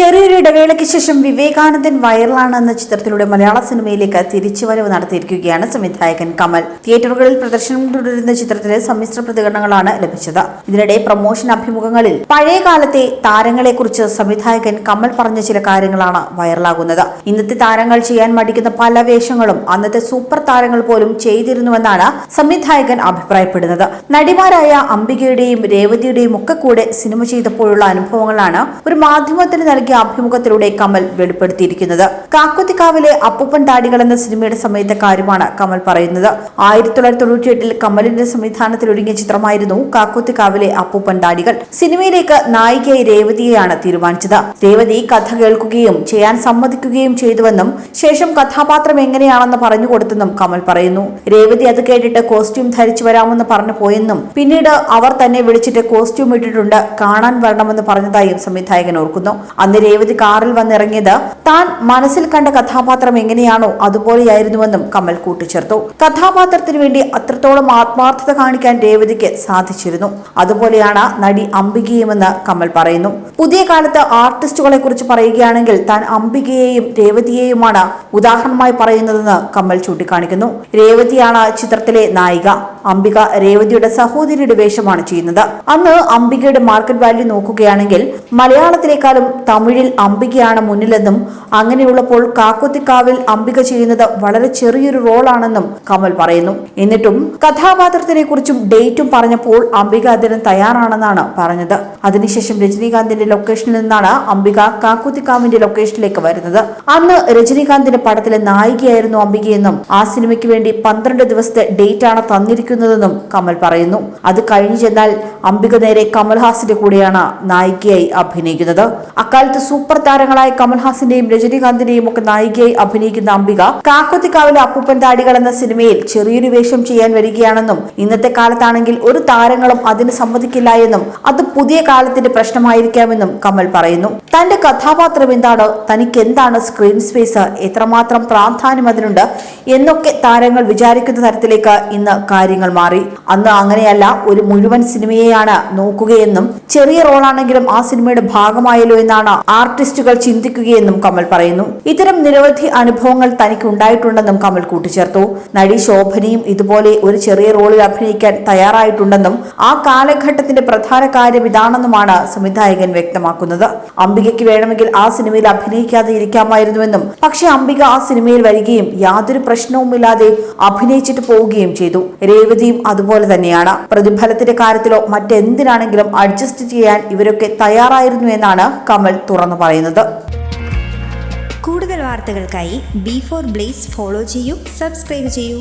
ചെറിയൊരു ഇടവേളയ്ക്ക് ശേഷം വിവേകാനന്ദൻ വൈറലാണ് എന്ന ചിത്രത്തിലൂടെ മലയാള സിനിമയിലേക്ക് തിരിച്ചുവരവ് നടത്തിയിരിക്കുകയാണ് സംവിധായകൻ കമൽ. തിയേറ്ററുകളിൽ പ്രദർശനം തുടരുന്ന ചിത്രത്തിന് സമ്മിശ്ര പ്രതികരണങ്ങളാണ് ലഭിച്ചത്. ഇതിനിടെ പ്രൊമോഷൻ അഭിമുഖങ്ങളിൽ പഴയ കാലത്തെ താരങ്ങളെക്കുറിച്ച് സംവിധായകൻ കമൽ പറഞ്ഞ ചില കാര്യങ്ങളാണ് വൈറലാകുന്നത്. ഇന്നത്തെ താരങ്ങൾ ചെയ്യാൻ മടിക്കുന്ന പല വേഷങ്ങളും അന്നത്തെ സൂപ്പർ താരങ്ങൾ പോലും ചെയ്തിരുന്നുവെന്നാണ് സംവിധായകൻ അഭിപ്രായപ്പെടുന്നത്. നടിമാരായ അംബികയുടെയും രേവതിയുടെയും ഒക്കെ കൂടെ സിനിമ ചെയ്തപ്പോഴുള്ള അനുഭവങ്ങളാണ് ഒരു മാധ്യമത്തിന് നൽകിയ അഭിമുഖത്തിലൂടെ കമൽ വെളിപ്പെടുത്തിയിരിക്കുന്നത്. കാക്കുത്തിക്കാവിലെ അപ്പൂപ്പൻ താടികൾ എന്ന സിനിമയുടെ സമയത്തെ കാര്യമാണ് കമൽ പറയുന്നത്. ആയിരത്തി തൊള്ളായിരത്തി തൊണ്ണൂറ്റി എട്ടിൽ കമലിന്റെ സംവിധാനത്തിൽ ഒരുങ്ങിയ ചിത്രമായിരുന്നു കാക്കുത്തിക്കാവിലെ അപ്പൂപ്പൻ താടികൾ. സിനിമയിലേക്ക് നായികയായി രേവതിയെയാണ് തീരുമാനിച്ചത്. രേവതി കഥ കേൾക്കുകയും ചെയ്യാൻ സമ്മതിക്കുകയും ചെയ്തുവെന്നും ശേഷം കഥാപാത്രം എങ്ങനെയാണെന്ന് പറഞ്ഞു കൊടുത്തെന്നും കമൽ പറയുന്നു. രേവതി അത് കേട്ടിട്ട് കോസ്റ്റ്യൂം ധരിച്ചു വരാമെന്ന് പറഞ്ഞു പോയെന്നും പിന്നീട് അവർ തന്നെ വിളിച്ചിട്ട് കോസ്റ്റ്യൂം ഇട്ടിട്ടുണ്ട് കാണാൻ വരണമെന്ന് പറഞ്ഞതായും സംവിധായകൻ ഓർക്കുന്നു. അന്ന് രേവതി കാറിൽ വന്നിറങ്ങിയത് താൻ മനസ്സിൽ കണ്ട കഥാപാത്രം എങ്ങനെയാണോ അതുപോലെയായിരുന്നുവെന്നും കമൽ കൂട്ടിച്ചേർത്തു. കഥാപാത്രത്തിനു വേണ്ടി അത്രത്തോളം ആത്മാർത്ഥത കാണിക്കാൻ രേവതിക്ക് സാധിച്ചിരുന്നു. അതുപോലെയാണ് നടി അംബികയുമെന്ന് കമൽ പറയുന്നു. പുതിയ കാലത്ത് ആർട്ടിസ്റ്റുകളെ കുറിച്ച് പറയുകയാണെങ്കിൽ താൻ അംബികയെയും രേവതിയെയുമാണ് ഉദാഹരണമായി പറയുന്നതെന്ന് കമൽ ചൂണ്ടിക്കാണിക്കുന്നു. രേവതിയാണ് ചിത്രത്തിലെ നായിക. അംബിക രേവതിയുടെ സഹോദരിയുടെ വേഷമാണ് ചെയ്യുന്നത്. അന്ന് അംബികയുടെ മാർക്കറ്റ് വാല്യൂ നോക്കുകയാണെങ്കിൽ മലയാളത്തിലേക്കാളും തമിഴിൽ അംബികയാണ് മുന്നിലെന്നും അങ്ങനെയുള്ളപ്പോൾ കാക്കുത്തിക്കാവിൽ അംബിക ചെയ്യുന്നത് വളരെ ചെറിയൊരു റോളാണെന്നും കമൽ പറയുന്നു. എന്നിട്ടും കഥാപാത്രത്തിനെ കുറിച്ചും ഡേറ്റും പറഞ്ഞപ്പോൾ അംബിക അതിന് തയ്യാറാണെന്നാണ് പറഞ്ഞത്. അതിനുശേഷം രജനീകാന്തിന്റെ ലൊക്കേഷനിൽ നിന്നാണ് അംബിക കാക്കുത്തിക്കാവിന്റെ ലൊക്കേഷനിലേക്ക് വരുന്നത്. അന്ന് രജനീകാന്തിന്റെ പടത്തിലെ നായികയായിരുന്നു അംബികയെന്നും ആ സിനിമയ്ക്ക് വേണ്ടി പന്ത്രണ്ട് ദിവസത്തെ ഡേറ്റ് ആണ് തന്നിരിക്കുന്നതെന്നും കമൽ പറയുന്നു. അത് കഴിഞ്ഞു ചെന്നാൽ അംബിക നേരെ കമൽഹാസിന്റെ കൂടെയാണ് നായികയായി അഭിനയിക്കുന്നത്. അക്കാലത്ത് സൂപ്പർ താരങ്ങളായ കമൽഹാസിന്റെയും രജനീകാന്തിന്റെയും ഒക്കെ നായികയായി അഭിനയിക്കുന്ന അംബിക കാക്കുത്തിക്കാവിലെ അപ്പൂപ്പൻ താടികൾ എന്ന സിനിമയിൽ ചെറിയൊരു വേഷം ചെയ്യാൻ വരികയാണെന്നും ഇന്നത്തെ കാലത്താണെങ്കിൽ ഒരു താരങ്ങളും അതിന് സമ്മതിക്കില്ല എന്നും അത് പുതിയ കാലത്തിന്റെ പ്രശ്നമായിരിക്കാമെന്നും കമൽ പറയുന്നു. തന്റെ കഥാപാത്രം എന്താണ്? തനിക്ക് എന്താണ് സ്ക്രീൻ സ്പേസ് എത്രമാത്രം പ്രാധാന്യം അതിനുണ്ട്? എന്നൊക്കെ താരങ്ങൾ വിചാരിക്കുന്ന തരത്തിലേക്ക് ഇന്ന് കാര്യങ്ങൾ മാറി. അന്ന് അങ്ങനെയല്ല ഒരു മുഴുവൻ സിനിമയെയാണ് നോക്കുകയെന്നും ചെറിയ റോളാണെങ്കിലും ആ സിനിമയുടെ ഭാഗമായല്ലോ എന്നാണ് ആർട്ടിസ്റ്റുകൾ ചിന്തിക്കുകയെന്നും കമൽ പറയുന്നു. ഇത്തരം നിരവധി അനുഭവങ്ങൾ തനിക്ക് ഉണ്ടായിട്ടുണ്ടെന്നും കമൽ കൂട്ടിച്ചേർത്തു. നടി ശോഭനയും ഇതുപോലെ ഒരു ചെറിയ റോളിൽ അഭിനയിക്കാൻ തയ്യാറായിട്ടുണ്ടെന്നും ആ കാലഘട്ടത്തിന്റെ പ്രധാന കാര്യം ഇതാണെന്നുമാണ് സംവിധായകൻ വ്യക്തമാക്കുന്നത്. അംബികയ്ക്ക് വേണമെങ്കിൽ ആ സിനിമയിൽ അഭിനയിക്കാതെ ഇരിക്കാമായിരുന്നുവെന്നും പക്ഷേ അംബിക ആ സിനിമയിൽ വരികയും യാതൊരു പ്രശ്നവുമില്ലാതെ അഭിനയിച്ചിട്ട് പോവുകയും ചെയ്തു. രേവതിയും അതുപോലെ തന്നെയാണ്. പ്രതിഫലത്തിന്റെ കാര്യത്തിലോ മറ്റെന്തിനാണെങ്കിലും അഡ്ജസ്റ്റ് ചെയ്യാൻ ഇവരൊക്കെ തയ്യാറായിരുന്നു എന്നാണ് കമൽ തുറന്നു പറയുന്നത്. കൂടുതൽ വാർത്തകൾക്കായി ബി ഫോർ ബ്ലേസ് ഫോളോ ചെയ്യൂ സബ്സ്ക്രൈബ് ചെയ്യൂ.